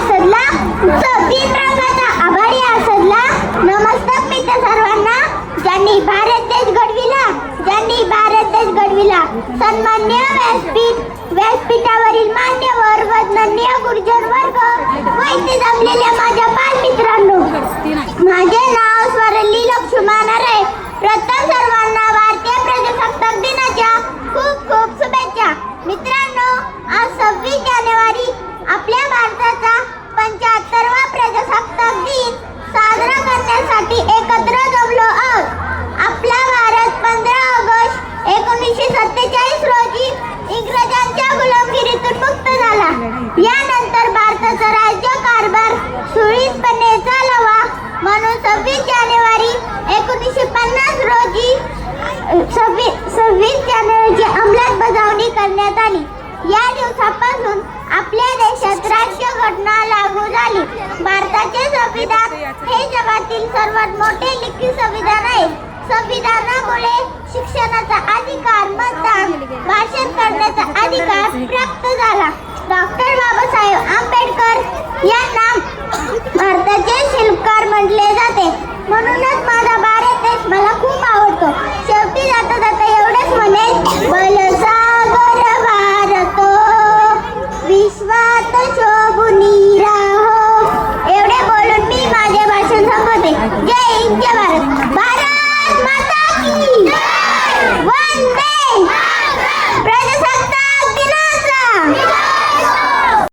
असदला तो तीन रंगाचा आभारी असदला नमस्कार मित्र सर्वांना. ज्यांनी भारत देश घडविला ज्यांनी भारत देश घडविला. सन्मान्य व्यासपीठ व्यासपीठावरील मान्यवर वंदनीय गुरुजन वर्ग व इथे जमलेल्या यानंतर भारताचा राज्य कारभार सुरळीतपणे चालवा म्हणून सव्वीस जानेवारी एकोणीसशे पन्नास रोजी सव्वीस सव्वीस जानेवारीची अंमलबजावणी करण्यात आली. या दिवसापासून आपल्या देशात राज्यघटना लागू झाली. भारताचे संविधान हे जगातील सर्वात मोठे लिखित संविधान आहे. संविधानामुळे शिक्षणाचा अधिकार